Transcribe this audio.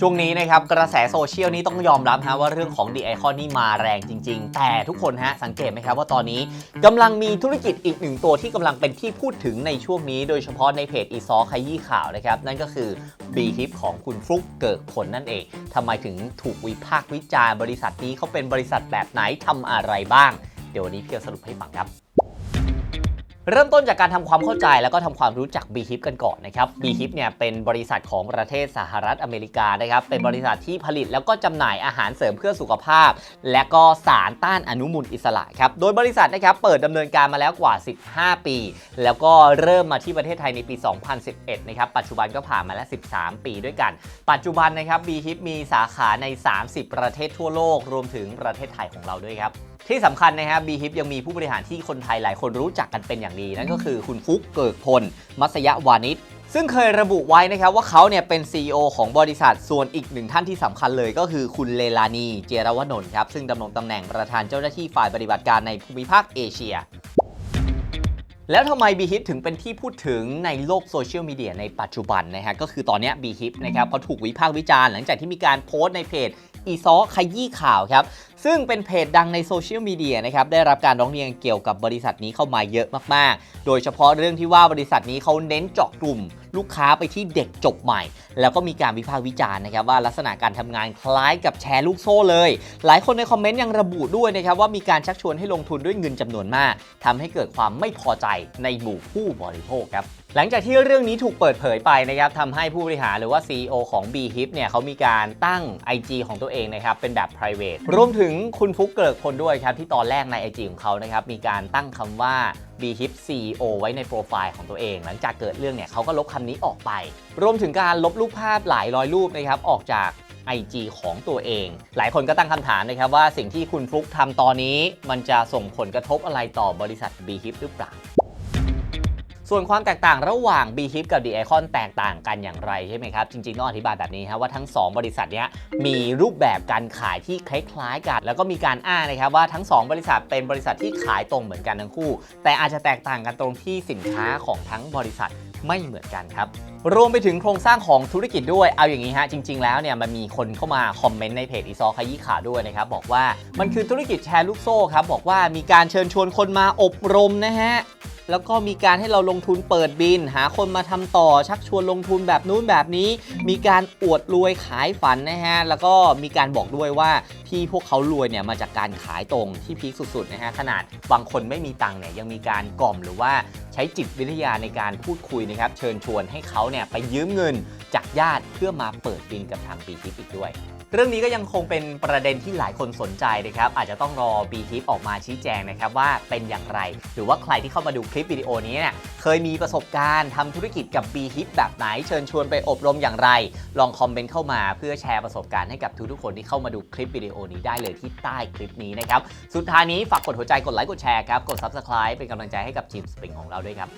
ช่วงนี้นะครับกระแสโซเชียลนี้ต้องยอมรับฮะว่าเรื่องของ The Icon นี่มาแรงจริง ๆ แต่ทุกคนฮะสังเกตไหมครับว่าตอนนี้กำลังมีธุรกิจอีกหนึ่งตัวที่กำลังเป็นที่พูดถึงในช่วงนี้ โดยเฉพาะในเพจอีซอขยี้ข่าวนะครับ นั่นก็คือ B h i p ของคุณฟลุกเกิกผลนั่นเองทำไมถึงถูกวิพากษ์วิจารณ์บริษัทนี้เขาเป็นบริษัทแบบไหนทำอะไรบ้าง เดี๋ยววันนี้พี่จะสรุปให้ฟังครับ เริ่มต้นจากการทำความเข้าใจแล้วก็ทำความรู้จัก b h i p กันก่อนนะครับ b h i p เนี่ยเป็นบริษัทของประเทศสหรัฐอเมริกานะครับ เป็นบริษัทที่ผลิตแล้วก็จำหน่ายอาหารเสริมเพื่อสุขภาพ และก็สารต้านอนุมูลอิสระครับ โดยบริษัทนะครับเปิดดำเนินการมาแล้วกว่า 15 ปี แล้วก็เริ่มมาที่ประเทศไทยในปี 2011 นะครับ ปัจจุบันก็ผ่านมาแล้ว 13 ปีด้วยกัน ปัจจุบันนะครับ b h i p มีสาขาใน 30 ประเทศทั่วโลก รวมถึงประเทศไทยของเราด้วยครับ ที่สำคัญนะครับ b h i p ยังมีผู้บริหารที่คนไทยหลายคนรู้จักกันเป็นอย่างดี นั่นก็คือคุณฟุกเกิกพล มัสยะวานิชซึ่งเคยระบุไว้นะครับว่าเขาเนี่ยเป็น CEO ของบริษัท ส่วนอีกหนึ่งท่านที่สำคัญเลยก็คือคุณเลลานี เจรวนนท์ครับ ซึ่งดำรงตำแหน่งประธานเจ้าหน้าที่ฝ่ายปฏิบัติการในภูมิภาคเอเชีย แล้วทำไม b h i p ถึงเป็นที่พูดถึงในโลกโซเชียลมีเดียในปัจจุบันนะฮะก็คือตอนนี้ b h i p นะครับเขาถูกวิพากษ์วิจารณ์หลังจากที่มีการโพสต์ในเพจ อีซอขยี้ข่าวครับซึ่งเป็นเพจดังในโซเชียลมีเดียนะครับได้รับการร้องเรียนเกี่ยวกับบริษัทนี้เข้ามาเยอะมาก ๆ โดยเฉพาะเรื่องที่ว่าบริษัทนี้เขาเน้นเจาะกลุ่ม ลูกค้าไปที่เด็กจบใหม่ แล้วก็มีการวิพากษ์วิจารณ์นะครับว่าลักษณะการทำงานคล้ายกับแชร์ลูกโซ่เลย หลายคนในคอมเมนต์ยังระบุด้วยนะครับว่ามีการชักชวนให้ลงทุนด้วยเงินจำนวนมากทำให้เกิดความไม่พอใจในหมู่ผู้บริโภคครับ หลังจากที่เรื่องนี้ถูกเปิดเผยไปนะครับทำให้ผู้บริหารหรือว่า CEO ของ b h i p เนี่ยเขามีการตั้ง IG ของตัวเองนะครับ เป็นแบบ private รวมถึงคุณฟุกเกิกพลด้วยครับ ที่ตอนแรกใน IG ของเขานะครับ มีการตั้งคำว่า b h i p CEO ไว้ในโปรไฟล์ของตัวเอง หลังจากเกิดเรื่องเนี่ยเขาก็ลบคำนี้ออกไป รวมถึงการลบรูปภาพหลายร้อยรูปนะครับออกจาก IG ของตัวเอง หลายคนก็ตั้งคำถามนะครับว่าสิ่งที่คุณฟลุกทำตอนนี้ มันจะส่งผลกระทบอะไรต่อบริษัท b h i p หรือเปล่า ส่วนความแตกต่างระหว่าง b h i p กับ The Icon แตกต่างกันอย่างไรใช่ไหมครับ จริงๆต้องอธิบายแบบนี้ครับว่าทั้ง 2 บริษัทเนี้ยมีรูปแบบการขายที่คล้ายๆกัน แล้วก็มีการอ้างนะครับว่าทั้ง 2 บริษัทเป็นบริษัทที่ขายตรงเหมือนกันทั้งคู่ แต่อาจจะแตกต่างกันตรงที่สินค้าของทั้งบริษัทไม่เหมือนกันครับรวมไปถึงโครงสร้างของธุรกิจด้วย เอาอย่างนี้ฮะ จริง ๆ แล้วเนี่ยมันมีคนเข้ามาคอมเมนต์ในเพจอีซอขยี้ข่าวด้วยนะครับ บอกว่ามันคือธุรกิจแชร์ลูกโซ่ครับ บอกว่ามีการเชิญชวนคนมาอบรมนะฮะ แล้วก็มีการให้เราลงทุนเปิดบิน หาคนมาทำต่อชักชวนลงทุนแบบนู้นแบบนี้ มีการอวดรวยขายฝันนะฮะแล้วก็มีการบอกด้วยว่าที่พวกเขารวยเนี่ยมาจากการขายตรงที่พีคสุดๆนะฮะขนาดบางคนไม่มีตังค์เนี่ยยังมีการกล่อมหรือว่าใช้จิตวิทยาในการพูดคุยนะครับ เชิญชวนให้เขาเนี่ยไปยืมเงินจากญาติเพื่อมาเปิดบินกับทางปีทิปอีกด้วย เรื่องนี้ก็ยังคงเป็นประเด็นที่หลายคนสนใจนะครับ อาจจะต้องรอ b t i p ออกมาชี้แจงนะครับว่าเป็นอย่างไร หรือว่าใครที่เข้ามาดูคลิปวิดีโอนี้เนี่ยเคยมีประสบการณ์ทำธุรกิจกับ b t i p แบบไหน เชิญชวนไปอบรมอย่างไร ลองคอมเมนต์เข้ามาเพื่อแชร์ประสบการณ์ให้กับทุกๆคนที่เข้ามาดูคลิปวิดีโอนี้ได้เลยที่ใต้คลิปนี้นะครับ สุดท้ายนี้ฝากกดหัวใจ กดไลค์ กดแชร์ครับ กด subscribe เป็นกำลังใจให้กับทีมสปริงของเราด้วยครับ